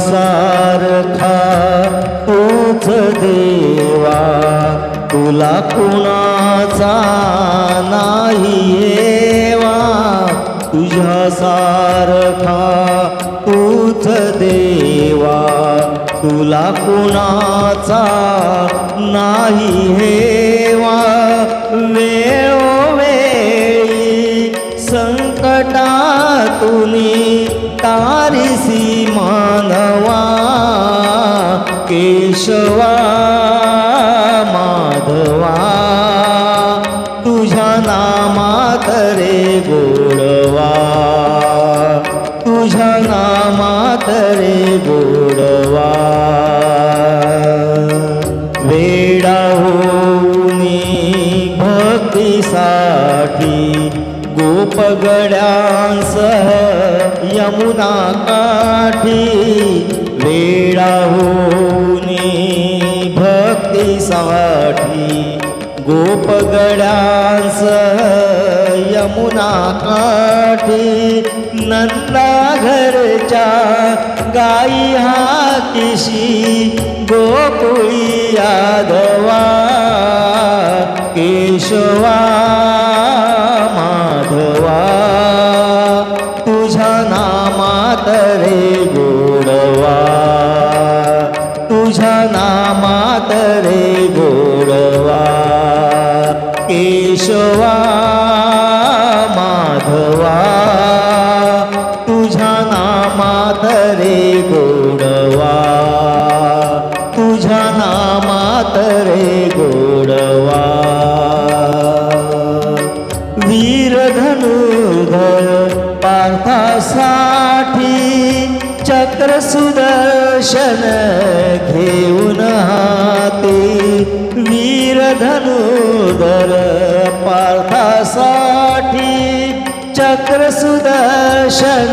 सारखा तोच देवा तुला कुणाचा नाही येवा तुझ्या सारखा तूच देवा तुला कुणाचा नाही हेवा वेळोवेळी तुम्ही तारिसी मानवा केशवा माधवा. तुझ्या नामात रे गोडवा तुझ्या नामात रे गोडवा. वेडा होनी भक्तीसाठी गोपगड्यांसह यमुना काठी वेडा भक्ती भक्तीसाठी गोपगड्यांसह यमुना काठी नंदा घरच्या गाई हातीशी गोकुळी यादवा नामातरे गोडवा तुझ्या नामात रे गोडवा केशवा माधवा. तुझ्या नामात रे गोडवा तुझ्या नामात रे गोडवा वीर चक्र सुदर्शन घेऊन हाती. वीर धनुधर पार्थासाठी चक्र सुदर्शन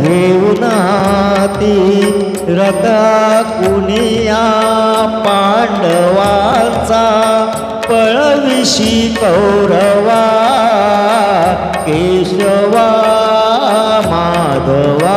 घेऊन हाती. रथा कुणिया पांडवांचा पळविशी कौरवा केशवा माधवा.